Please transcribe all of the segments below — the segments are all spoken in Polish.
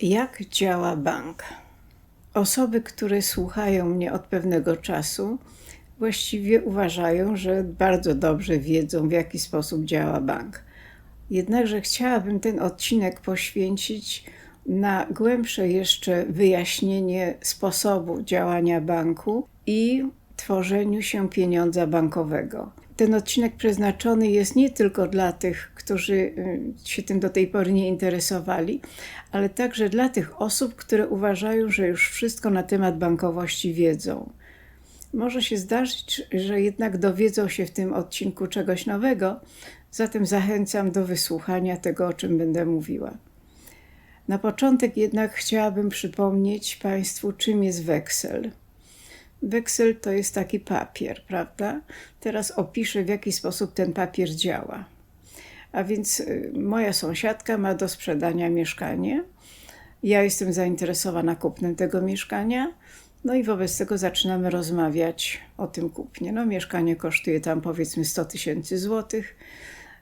Jak działa bank? Osoby, które słuchają mnie od pewnego czasu, właściwie uważają, że bardzo dobrze wiedzą, w jaki sposób działa bank. Jednakże chciałabym ten odcinek poświęcić na głębsze jeszcze wyjaśnienie sposobu działania banku i tworzeniu się pieniądza bankowego. Ten odcinek przeznaczony jest nie tylko dla tych, którzy y, się tym do tej pory nie interesowali, ale także dla tych osób, które uważają, że już wszystko na temat bankowości wiedzą. Może się zdarzyć, że jednak dowiedzą się w tym odcinku czegoś nowego, zatem zachęcam do wysłuchania tego, o czym będę mówiła. Na początek jednak chciałabym przypomnieć Państwu, czym jest weksel. Weksel to jest taki papier, prawda? Teraz opiszę, w jaki sposób ten papier działa. A więc y, moja sąsiadka ma do sprzedania mieszkanie. Ja jestem zainteresowana kupnem tego mieszkania. No i wobec tego zaczynamy rozmawiać o tym kupnie. No, mieszkanie kosztuje tam powiedzmy 100 tysięcy złotych.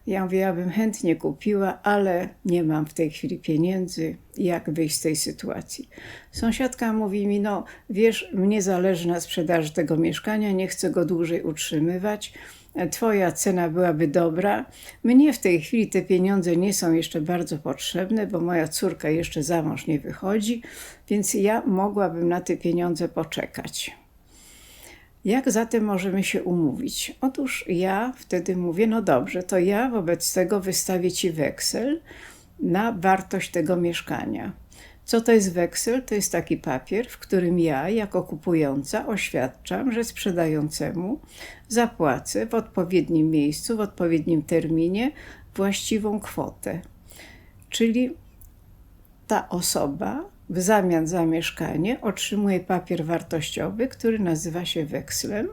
Ja mówię, ja bym chętnie kupiła, ale nie mam w tej chwili pieniędzy, jak wyjść z tej sytuacji. Sąsiadka mówi mi, no wiesz, mnie zależy na sprzedaży tego mieszkania, nie chcę go dłużej utrzymywać, Twoja cena byłaby dobra. Mnie w tej chwili te pieniądze nie są jeszcze bardzo potrzebne, bo moja córka jeszcze za mąż nie wychodzi, więc ja mogłabym na te pieniądze poczekać. Jak zatem możemy się umówić? Otóż ja wtedy mówię, no dobrze, to ja wobec tego wystawię ci weksel na wartość tego mieszkania. Co to jest weksel? To jest taki papier, w którym ja, jako kupująca, oświadczam, że sprzedającemu zapłacę w odpowiednim miejscu, w odpowiednim terminie właściwą kwotę. Czyli ta osoba w zamian za mieszkanie otrzymuje papier wartościowy, który nazywa się wekslem.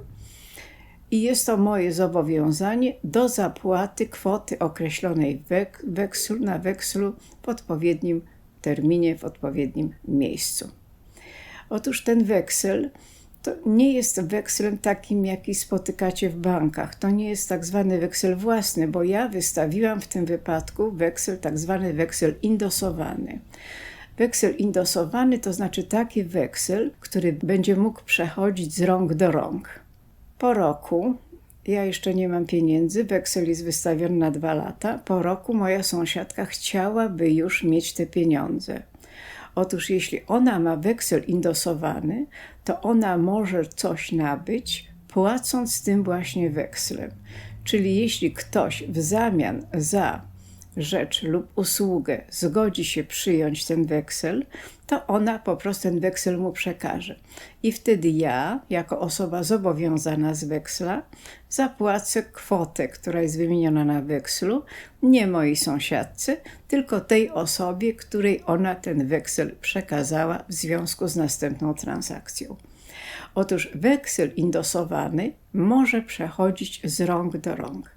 I jest to moje zobowiązanie do zapłaty kwoty określonej wek wekslu, na wekslu w odpowiednim terminie, w odpowiednim miejscu. Otóż ten weksel to nie jest wekslem takim, jaki spotykacie w bankach. To nie jest tak zwany weksel własny, bo ja wystawiłam w tym wypadku weksel, tak zwany weksel indosowany. Weksel indosowany to znaczy taki weksel, który będzie mógł przechodzić z rąk do rąk. Po roku, ja jeszcze nie mam pieniędzy, weksel jest wystawiony na dwa lata. Po roku moja sąsiadka chciałaby już mieć te pieniądze. Otóż jeśli ona ma weksel indosowany, to ona może coś nabyć, płacąc tym właśnie wekslem. Czyli jeśli ktoś w zamian za rzecz lub usługę zgodzi się przyjąć ten weksel, to ona po prostu ten weksel mu przekaże. I wtedy ja, jako osoba zobowiązana z weksla, zapłacę kwotę, która jest wymieniona na wekslu, nie mojej sąsiadce, tylko tej osobie, której ona ten weksel przekazała w związku z następną transakcją. Otóż weksel indosowany może przechodzić z rąk do rąk.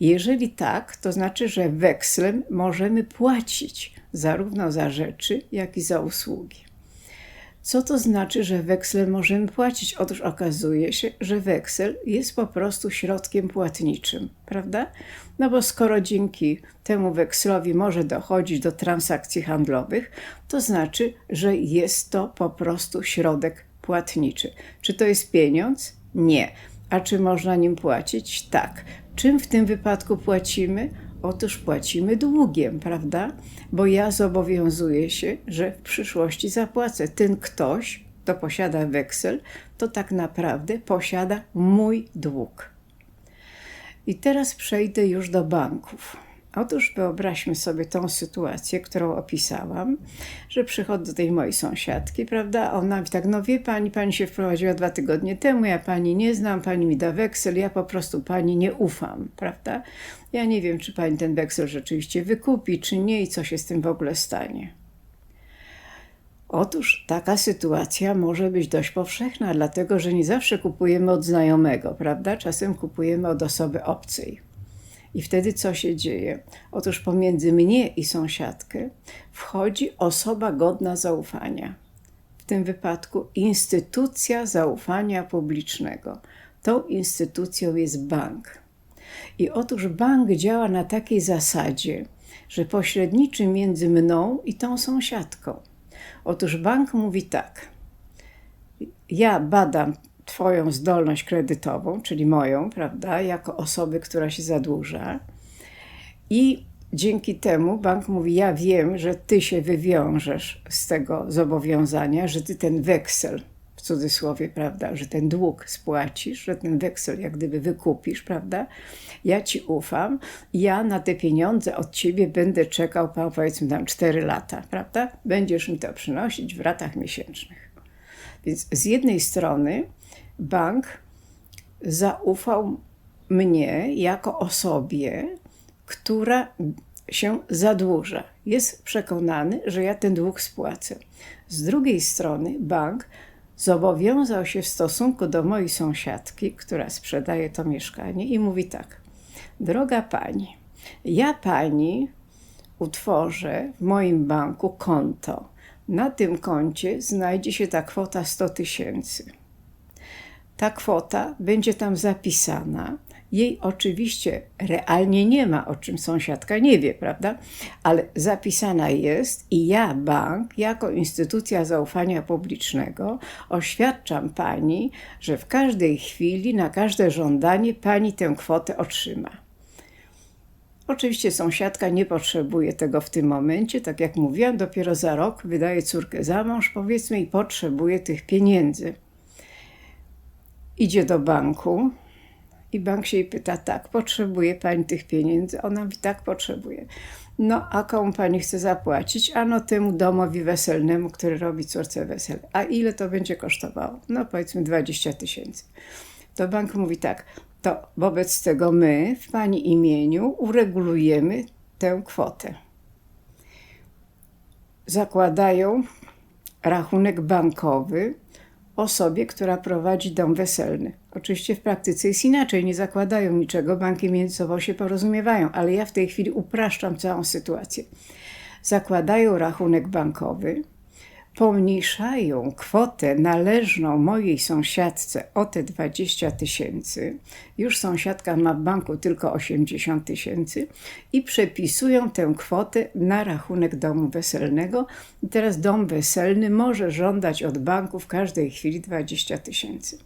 Jeżeli tak, to znaczy, że wekslem możemy płacić zarówno za rzeczy, jak i za usługi. Co to znaczy, że wekslem możemy płacić? Otóż okazuje się, że weksel jest po prostu środkiem płatniczym, prawda? No bo skoro dzięki temu wekslowi może dochodzić do transakcji handlowych, to znaczy, że jest to po prostu środek płatniczy. Czy to jest pieniądz? Nie. A czy można nim płacić? Tak. Czym w tym wypadku płacimy? Otóż płacimy długiem, prawda? Bo ja zobowiązuję się, że w przyszłości zapłacę. Ten ktoś, kto posiada weksel, to tak naprawdę posiada mój dług. I teraz przejdę już do banków. Otóż wyobraźmy sobie tą sytuację, którą opisałam, że przychodzę do tej mojej sąsiadki, prawda? Ona mówi tak, no wie pani, pani się wprowadziła dwa tygodnie temu, ja pani nie znam, pani mi da weksel, ja po prostu pani nie ufam, prawda? Ja nie wiem, czy pani ten weksel rzeczywiście wykupi, czy nie i co się z tym w ogóle stanie. Otóż taka sytuacja może być dość powszechna, dlatego że nie zawsze kupujemy od znajomego, prawda? Czasem kupujemy od osoby obcej. I wtedy co się dzieje? Otóż pomiędzy mnie i sąsiadkę wchodzi osoba godna zaufania. W tym wypadku instytucja zaufania publicznego. Tą instytucją jest bank. I otóż bank działa na takiej zasadzie, że pośredniczy między mną i tą sąsiadką. Otóż bank mówi tak. Ja badam Twoją zdolność kredytową, czyli moją, prawda, jako osoby, która się zadłuża. I dzięki temu bank mówi: Ja wiem, że Ty się wywiążesz z tego zobowiązania, że Ty ten weksel w cudzysłowie, prawda, że ten dług spłacisz, że ten weksel jak gdyby wykupisz, prawda? Ja ci ufam, ja na te pieniądze od ciebie będę czekał, powiedzmy tam 4 lata, prawda? Będziesz mi to przynosić w ratach miesięcznych. Więc z jednej strony bank zaufał mnie jako osobie, która się zadłuża. Jest przekonany, że ja ten dług spłacę. Z drugiej strony bank zobowiązał się w stosunku do mojej sąsiadki, która sprzedaje to mieszkanie, i mówi tak: Droga pani, ja pani utworzę w moim banku konto. Na tym koncie znajdzie się ta kwota 100 tysięcy. Ta kwota będzie tam zapisana jej oczywiście realnie nie ma, o czym sąsiadka nie wie, prawda? Ale zapisana jest i ja, bank, jako instytucja zaufania publicznego, oświadczam pani, że w każdej chwili, na każde żądanie pani tę kwotę otrzyma. Oczywiście sąsiadka nie potrzebuje tego w tym momencie, tak jak mówiłam, dopiero za rok wydaje córkę za mąż, powiedzmy, i potrzebuje tych pieniędzy. Idzie do banku, i bank się jej pyta, tak, potrzebuje pani tych pieniędzy? Ona mówi, tak, potrzebuje. No, a komu pani chce zapłacić? Ano temu domowi weselnemu, który robi córce wesele. A ile to będzie kosztowało? No, powiedzmy 20 tysięcy. To bank mówi tak, to wobec tego my w pani imieniu uregulujemy tę kwotę. Zakładają rachunek bankowy osobie, która prowadzi dom weselny. Oczywiście w praktyce jest inaczej, nie zakładają niczego, banki między sobą się porozumiewają, ale ja w tej chwili upraszczam całą sytuację. Zakładają rachunek bankowy, pomniejszają kwotę należną mojej sąsiadce o te 20 tysięcy, już sąsiadka ma w banku tylko 80 tysięcy i przepisują tę kwotę na rachunek domu weselnego. I teraz dom weselny może żądać od banku w każdej chwili 20 tysięcy.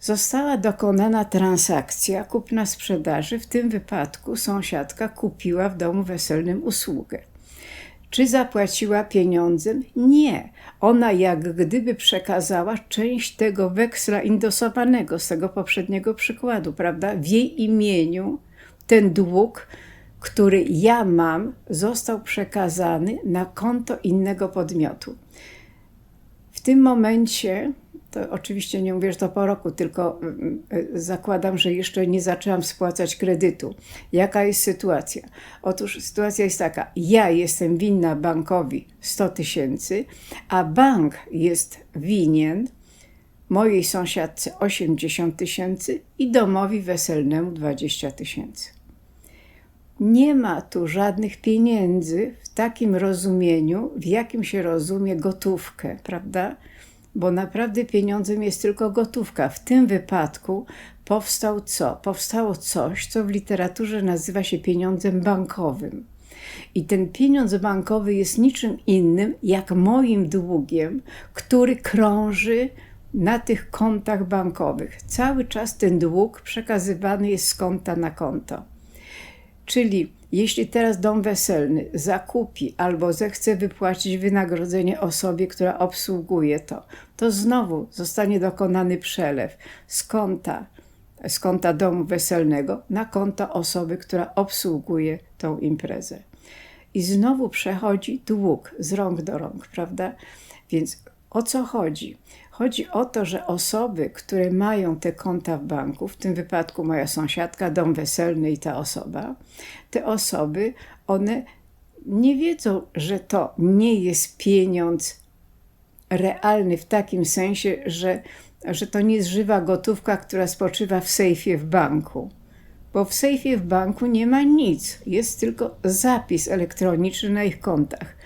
Została dokonana transakcja kupna-sprzedaży. W tym wypadku sąsiadka kupiła w domu weselnym usługę. Czy zapłaciła pieniądzem? Nie. Ona jak gdyby przekazała część tego weksla indosowanego z tego poprzedniego przykładu, prawda? W jej imieniu ten dług, który ja mam, został przekazany na konto innego podmiotu. W tym momencie to oczywiście nie mówię, że to po roku, tylko mm, y, zakładam, że jeszcze nie zaczęłam spłacać kredytu. Jaka jest sytuacja? Otóż sytuacja jest taka: ja jestem winna bankowi 100 tysięcy, a bank jest winien mojej sąsiadce 80 tysięcy i domowi weselnemu 20 tysięcy. Nie ma tu żadnych pieniędzy w takim rozumieniu, w jakim się rozumie gotówkę, prawda? Bo naprawdę pieniądzem jest tylko gotówka. W tym wypadku powstał co? Powstało coś, co w literaturze nazywa się pieniądzem bankowym. I ten pieniądz bankowy jest niczym innym jak moim długiem, który krąży na tych kontach bankowych. Cały czas ten dług przekazywany jest z konta na konto. Czyli jeśli teraz dom weselny zakupi albo zechce wypłacić wynagrodzenie osobie, która obsługuje to, to znowu zostanie dokonany przelew z konta, z konta domu weselnego na konto osoby, która obsługuje tą imprezę. I znowu przechodzi dług z rąk do rąk, prawda? Więc o co chodzi? Chodzi o to, że osoby, które mają te konta w banku, w tym wypadku moja sąsiadka, dom weselny i ta osoba, te osoby, one nie wiedzą, że to nie jest pieniądz realny w takim sensie, że, że to nie jest żywa gotówka, która spoczywa w sejfie w banku. Bo w sejfie w banku nie ma nic, jest tylko zapis elektroniczny na ich kontach.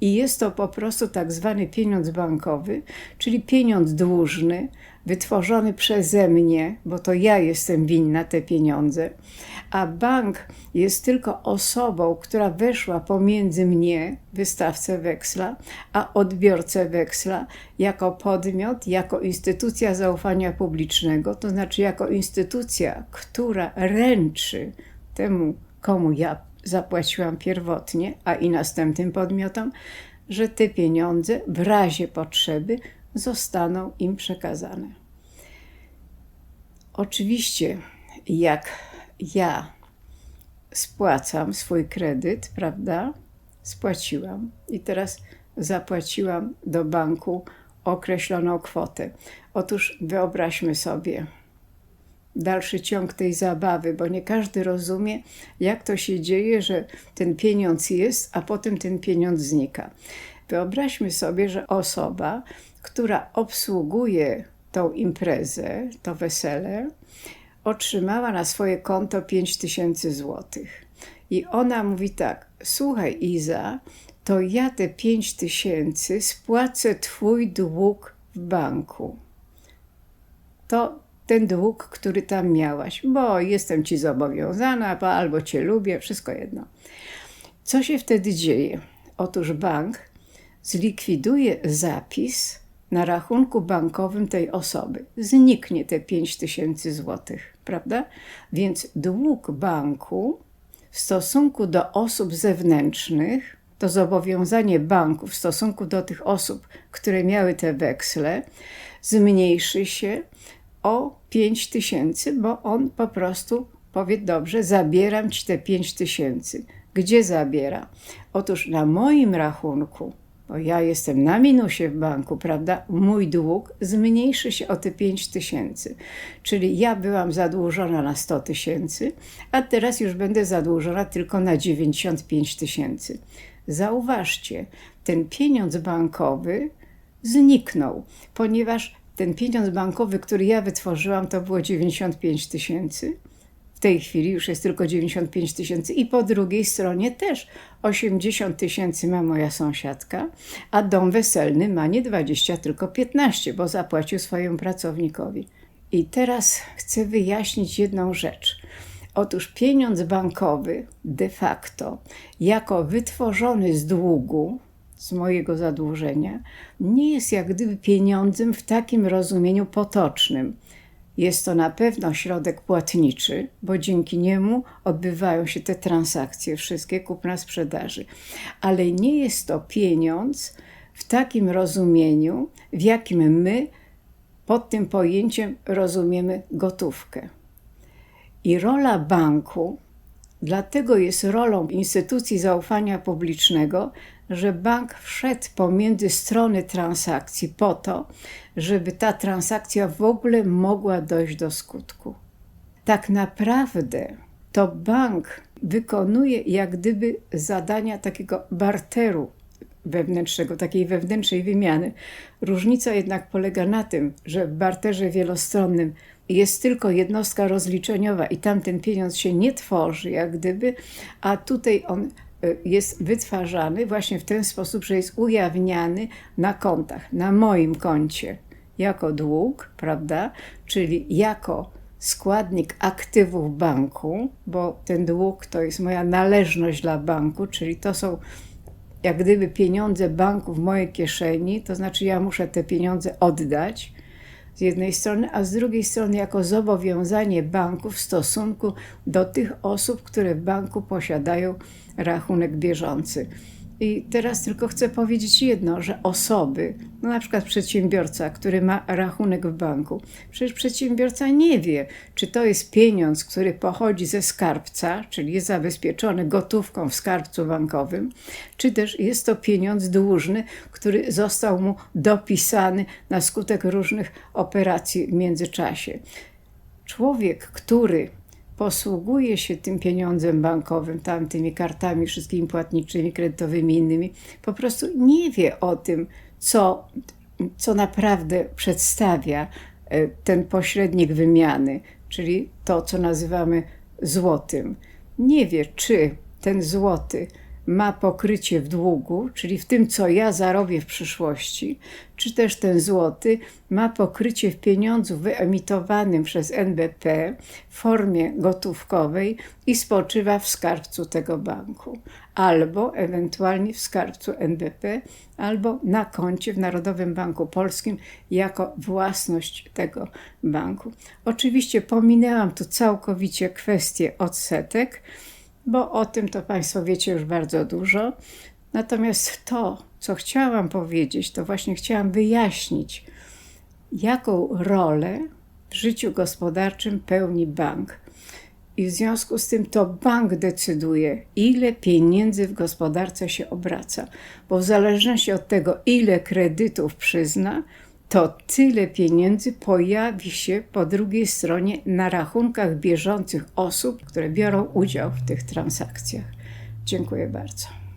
I jest to po prostu tak zwany pieniądz bankowy, czyli pieniądz dłużny, wytworzony przeze mnie, bo to ja jestem winna te pieniądze, a bank jest tylko osobą, która weszła pomiędzy mnie, wystawcę weksla, a odbiorcę weksla, jako podmiot, jako instytucja zaufania publicznego, to znaczy jako instytucja, która ręczy temu, komu ja zapłaciłam pierwotnie, a i następnym podmiotom, że te pieniądze w razie potrzeby zostaną im przekazane. Oczywiście, jak ja spłacam swój kredyt, prawda? Spłaciłam i teraz zapłaciłam do banku określoną kwotę. Otóż wyobraźmy sobie dalszy ciąg tej zabawy, bo nie każdy rozumie, jak to się dzieje, że ten pieniądz jest, a potem ten pieniądz znika. Wyobraźmy sobie, że osoba, która obsługuje tą imprezę, to wesele, otrzymała na swoje konto 5 tysięcy złotych. I ona mówi tak: Słuchaj, Iza, to ja te 5 tysięcy spłacę Twój dług w banku. To ten dług, który tam miałaś, bo jestem Ci zobowiązana, albo Cię lubię, wszystko jedno. Co się wtedy dzieje? Otóż bank zlikwiduje zapis na rachunku bankowym tej osoby. Zniknie te 5 tysięcy złotych, prawda? Więc dług banku w stosunku do osób zewnętrznych, to zobowiązanie banku w stosunku do tych osób, które miały te weksle, zmniejszy się o 5 tysięcy, bo on po prostu powie: Dobrze, zabieram ci te 5 tysięcy. Gdzie zabiera? Otóż na moim rachunku bo ja jestem na minusie w banku, prawda? Mój dług zmniejszy się o te 5 tysięcy. Czyli ja byłam zadłużona na 100 tysięcy, a teraz już będę zadłużona tylko na 95 tysięcy. Zauważcie, ten pieniądz bankowy zniknął, ponieważ ten pieniądz bankowy, który ja wytworzyłam, to było 95 tysięcy w tej chwili już jest tylko 95 tysięcy i po drugiej stronie też 80 tysięcy ma moja sąsiadka, a dom weselny ma nie 20, tylko 15, bo zapłacił swojemu pracownikowi. I teraz chcę wyjaśnić jedną rzecz. Otóż pieniądz bankowy de facto, jako wytworzony z długu, z mojego zadłużenia, nie jest jak gdyby pieniądzem w takim rozumieniu potocznym jest to na pewno środek płatniczy, bo dzięki niemu odbywają się te transakcje, wszystkie kupna-sprzedaży, ale nie jest to pieniądz w takim rozumieniu, w jakim my pod tym pojęciem rozumiemy gotówkę. I rola banku dlatego jest rolą instytucji zaufania publicznego, że bank wszedł pomiędzy strony transakcji po to, żeby ta transakcja w ogóle mogła dojść do skutku. Tak naprawdę to bank wykonuje jak gdyby zadania takiego barteru wewnętrznego, takiej wewnętrznej wymiany. Różnica jednak polega na tym, że w barterze wielostronnym jest tylko jednostka rozliczeniowa i tam ten pieniądz się nie tworzy, jak gdyby, a tutaj on jest wytwarzany właśnie w ten sposób, że jest ujawniany na kontach, na moim koncie, jako dług, prawda? Czyli jako składnik aktywów banku, bo ten dług to jest moja należność dla banku, czyli to są jak gdyby pieniądze banku w mojej kieszeni, to znaczy ja muszę te pieniądze oddać z jednej strony, a z drugiej strony jako zobowiązanie banku w stosunku do tych osób, które w banku posiadają rachunek bieżący. I teraz tylko chcę powiedzieć jedno, że osoby, no na przykład przedsiębiorca, który ma rachunek w banku, przecież przedsiębiorca nie wie, czy to jest pieniądz, który pochodzi ze skarbca, czyli jest zabezpieczony gotówką w skarbcu bankowym, czy też jest to pieniądz dłużny, który został mu dopisany na skutek różnych operacji w międzyczasie. Człowiek, który posługuje się tym pieniądzem bankowym, tamtymi kartami wszystkimi płatniczymi, kredytowymi, innymi, po prostu nie wie o tym, co, co naprawdę przedstawia e, ten pośrednik wymiany, czyli to, co nazywamy złotym. Nie wie, czy ten złoty ma pokrycie w długu, czyli w tym, co ja zarobię w przyszłości, czy też ten złoty ma pokrycie w pieniądzu wyemitowanym przez NBP w formie gotówkowej i spoczywa w skarbcu tego banku, albo ewentualnie w skarbcu NBP, albo na koncie w Narodowym Banku Polskim jako własność tego banku. Oczywiście pominęłam tu całkowicie kwestię odsetek, bo o tym to Państwo wiecie już bardzo dużo. Natomiast to, co chciałam powiedzieć, to właśnie chciałam wyjaśnić, jaką rolę w życiu gospodarczym pełni bank. I w związku z tym to bank decyduje, ile pieniędzy w gospodarce się obraca, bo w zależności od tego, ile kredytów przyzna, to tyle pieniędzy pojawi się po drugiej stronie na rachunkach bieżących osób, które biorą udział w tych transakcjach. Dziękuję bardzo.